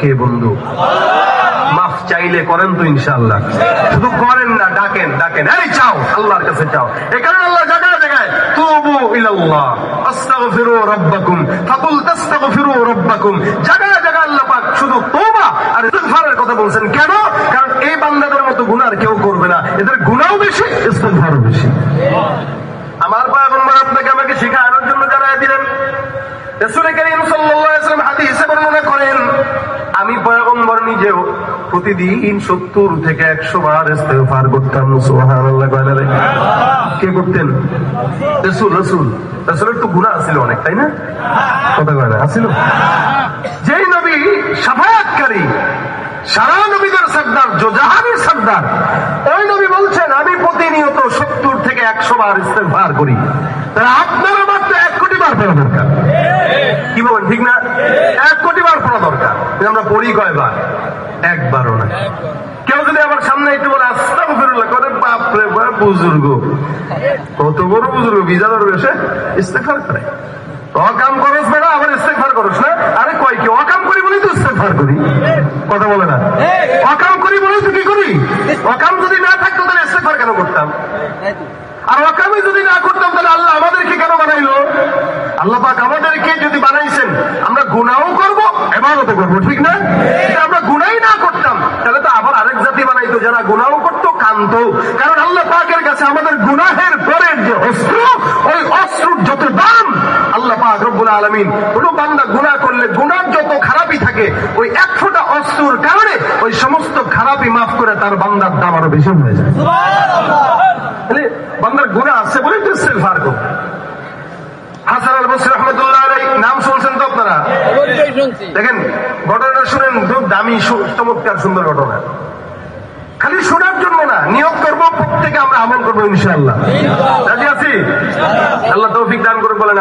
কে বন্ধু? মাফ চাইলে করেন তো ইনশাআল্লাহ। শুধু করেন না, ডাকেন ডাকেন। এই চাও, আল্লাহর কাছে চাও। কারণে আল্লাহ কেন? কারণ এই মতো কেউ করবে না। এদের বেশি বেশি। আমার পয়গম্বর আপনাকে আমাকে শেখানোর জন্য জানাই দিলেন। প্রতিদিন সত্তর থেকে একশো বার ইস্তেগফার করতাম কে করতেন? রসুল রসুল। রসুলের তো গুণা আছিল অনেক, তাই না? কথা কয় না, আছিল? যেই নবী সাফায়াতকারী, সারা নবীদের সর্দার জোজাহানের সর্দার ওই নবী বলছেন, আমি প্রতিনিয়ত সত্তর থেকে একশো বার ইস্তেগফার করি। আপনার তো এক কোটি বার পড়া দরকার কি বলেন ঠিক না এক কোটি বার পড়া দরকার কিন্তু আমরা পড়ি কয়বার? একবারও না। কেউ যদি আমার সামনে একটু বলে আস্তাম ফিরুল্লাহ করে বাপরে বাপ বুজুর্গ। কত বড় বুজুর্গ বিজা ধরবে সে ইস্তেফার করে। অকাম করস বেড়া আবার ইস্তেফার করস না? আরে কয় কি, অকাম করি বলেই তো ইস্তেফার করি। কথা বলে না। অকাম করি বলেই তো কি করি? অকাম যদি না থাকতো, তাহলে ইস্তেফার কেন করতাম? আর অকামে যদি না করতাম, তাহলে আল্লাহ আমাদেরকে কেন বানাইলো? আল্লাহ পাক আমাদেরকে যদি বানাইছেন আমরা গুনাও করব এবারও করব ঠিক না? আমরা গুনাই না করতাম। তাহলে তো আবার আরেক জাতি বানাইতো যারা গুনাও করতো কানতো। কারণ আল্লাহ পাকের কাছে আমাদের গুনাহের পরের যে অস্ত্র ওই অস্ত্রর যত দাম আল্লাহ পাক রব্বুল আলমিন কোনো বান্দা গুনাহ করলে গুনার যত খারাপই থাকে ওই এক ফোঁটা অস্ত্রর কারণে ওই সমস্ত খারাপই মাফ করে তার বান্দার দাম আরও বেশি হয়ে যায়। তাহলে বান্দার গুণা আছে বলেই তো ইস্তেগফার করো দেখেন ঘটনাটা শুনেন খুব দামি চমৎকার সুন্দর ঘটনা। খালি শোনার জন্য না নিয়োগ করব প্রত্যেকে আমরা আমল করব ইনশাল্লাহ রাজি আছি? আল্লাহ তৌফিক দান করে বলেন